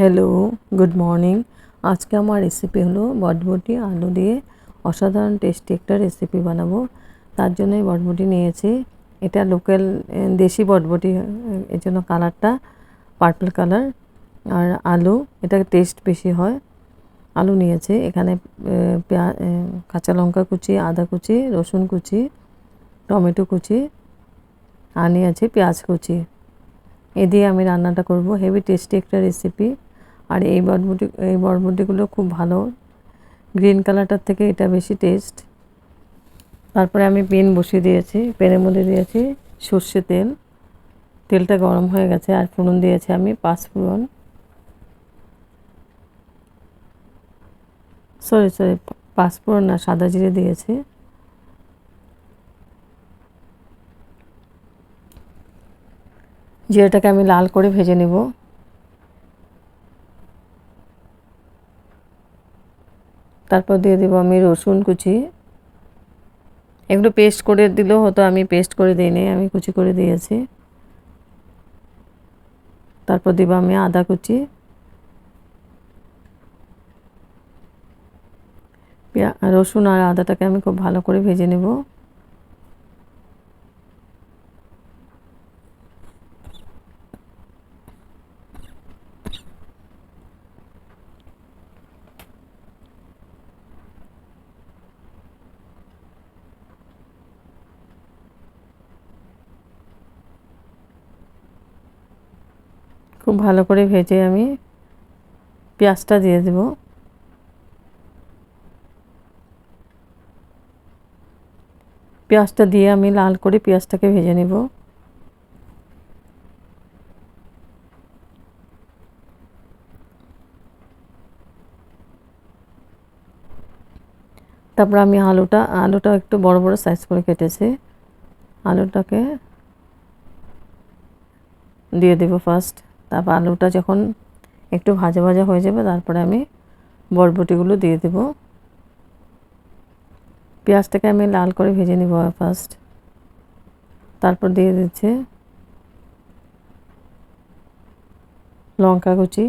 Hello good morning আজকে আমার recipe হলো বটবটি আলু দিয়ে অসাধারণ টেস্টি একটা রেসিপি বানাবো। তার জন্য বটবটি নিয়েছি। এটা লোকাল দেশি বটবটি এর জন্য কালারটা পার্পল কালার আর আলু, এটা টেস্ট বেশি হয়। আলু নিয়েছি, এখানে পেঁয়া কাঁচা লঙ্কা কুচি, আদা কুচি, রসুন কুচি, টমেটো কুচি আর নিয়েছি পেঁয়াজ কুচি। এ দিয়ে আমি রান্নাটা করব। হেভি টেস্টি একটা রেসিপি আর এই বরবটি, এই বরবটিগুলো খুব ভালো। গ্রিন কালারটার থেকে এটা বেশি টেস্ট। তারপরে আমি পেন বসিয়ে দিয়েছি, পেনের মধ্যে দিয়েছি সর্ষে তেল। তেলটা গরম হয়ে গেছে আর ফোড়ন দিয়েছি আমি পাঁচ ফোড়ন। সরি সরি, পাঁচ ফোড়ন না, সাদা জিরে দিয়েছি। জিরাটাকে আমি লাল করে ভেজে নেব। তারপর দিয়ে দেবো আমি রসুন কুচি। এগুলো পেস্ট করে দিলেও হতো, আমি পেস্ট করে দিইনি, আমি কুচি করে দিয়েছি। তারপর দিব আমি আদা কুচি। রসুন আর আদাটাকে আমি খুব ভালো করে ভেজে নেব। খুব ভালো করে ভেজে আমি পেঁয়াজটা দিয়ে দেব। পেঁয়াজটা দিয়ে আমি লাল করে পেঁয়াজটাকে ভেজে নেব। তারপর আমি আলুটা আলুটা একটু বড় বড় সাইজ করে কেটেছি। আলুটাকে দিয়ে দেবো ফার্স্ট তারপর আলুটা যখন একটু ভাজা ভাজা হয়ে যাবে, তারপরে আমি বরবটিগুলো দিয়ে দেব। পেঁয়াজটাকে আমি লাল করে ভেজে নিব ফার্স্ট তারপর দিয়ে দিচ্ছে লঙ্কা কুচি।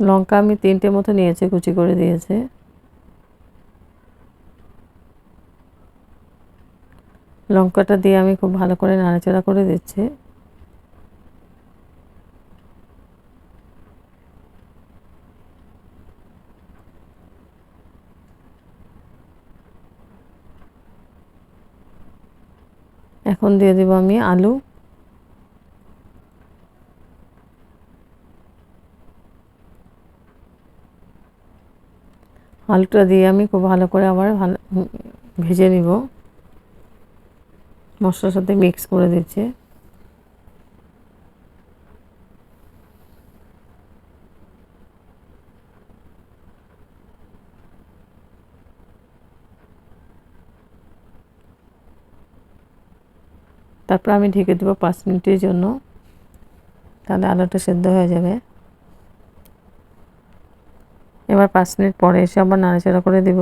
লঙ্কা আমি তিনটে মতো নিয়েছে, কুচি করে দিয়েছে। লঙ্কাটা দিয়ে আমি খুব ভালো করে নাড়াচাড়া করে দিচ্ছি। এখন দিয়ে দেবো আমি আলু। আলুটা দিয়ে আমি খুব ভালো করে আবার ভালো ভেজে নিব। মশলার সাথে মিক্স করে দিচ্ছে। তারপর আমি ঢেকে দেবো পাঁচ মিনিটের জন্য। তাহলে আলুটা সেদ্ধ হয়ে যাবে। এবার পাঁচ মিনিট পরে এসে আবার নাড়াচাড়া করে দিব।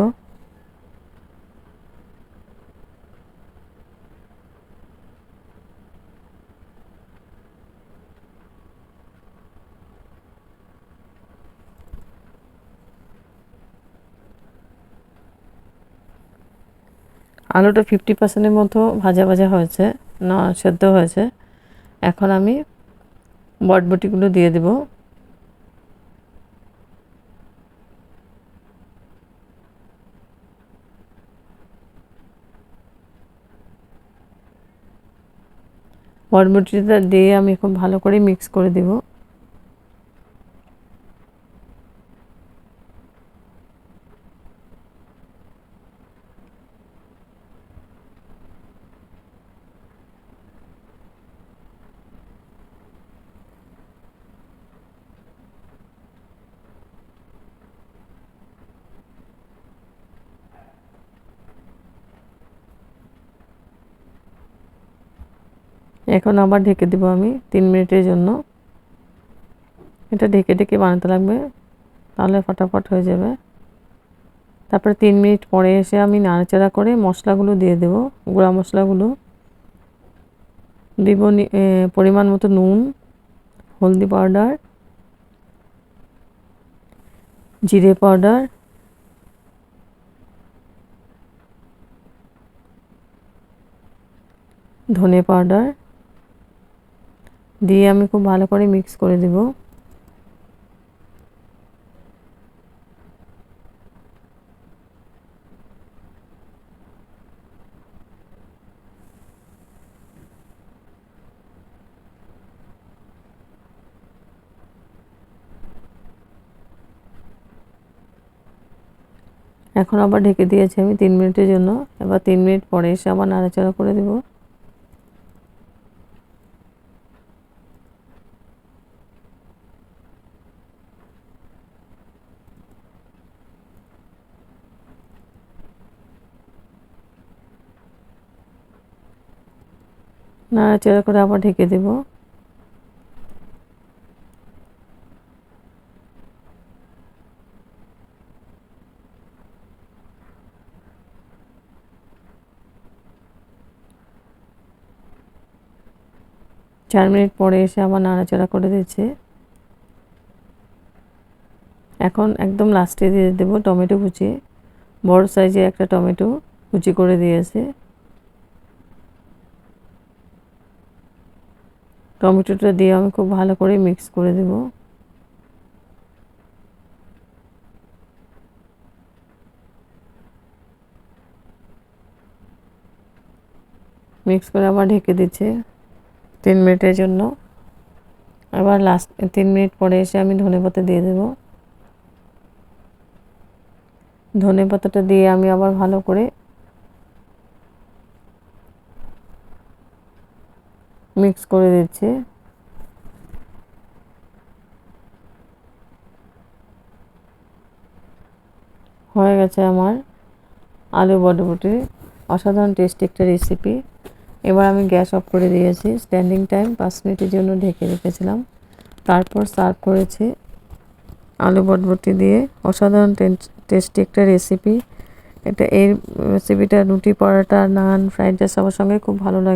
আলুটা ফিফটি পার্সেন্টের মতো ভাজা ভাজা হয়েছে, না, সেদ্ধ হয়েছে। এখন আমি বটবটিগুলো দিয়ে দেব। বটবটিটা দিয়ে আমি খুব ভালো করে মিক্স করে দেবো। এখন আবার ঢেকে দেব আমি তিন মিনিটের জন্য। এটা ঢেকে ঢেকে বানাতে লাগবে, তাহলে ফটাফট হয়ে যাবে। তারপরে তিন মিনিট পরে এসে আমি নাড়াচাড়া করে মশলাগুলো দিয়ে দেব, গুঁড়া মশলাগুলো। দিব পরিমাণ মতো নুন, হলদি পাউডার, জিরে পাউডার, ধনে পাউডার দিয়ে আমি খুব ভালো করে মিক্স করে দেব। এখন আবার ঢেকে দিয়েছি আমি তিন মিনিটের জন্য। এবার তিন মিনিট পরে এসে আবার নাড়াচাড়া করে দেবো। নাড়াচাড়া করে আবার ঢেকে দেব। চার মিনিট পরে এসে আবার নাড়াচাড়া করে দিচ্ছে এখন একদম লাস্টে দিয়ে দেবো টমেটো কুচি। বড় সাইজে একটা টমেটো কুচি করে দিয়েছে। টমেটোটা দিয়ে আমি খুব ভালো করে মিক্স করে দেব। মিক্স করে আবার ঢেকে দিচ্ছে তিন মিনিটের জন্য। আবার লাস্ট তিন মিনিট পরে এসে আমি ধনে পাতা দিয়ে দেব। ধনে পাতাটা দিয়ে আমি আবার ভালো করে মিক্স করে দিচ্ছি। হয়ে গেছে আমার আলু বটবটি অসাধারণ টেস্টি একটা রেসিপি এবার আমি গ্যাস অফ করে দিয়েছি। স্ট্যান্ডিং টাইম পাঁচ মিনিটের জন্য ঢেকে রেখেছিলাম। তারপর সার্ভ করেছি আলু বটবটি দিয়ে। অসাধারণ টেস্টি একটা রেসিপি এটা এই রেসিপিটা রুটি, পরোটা, নান ফ্রাইড রাইস সবার সঙ্গে খুব ভালো লাগে।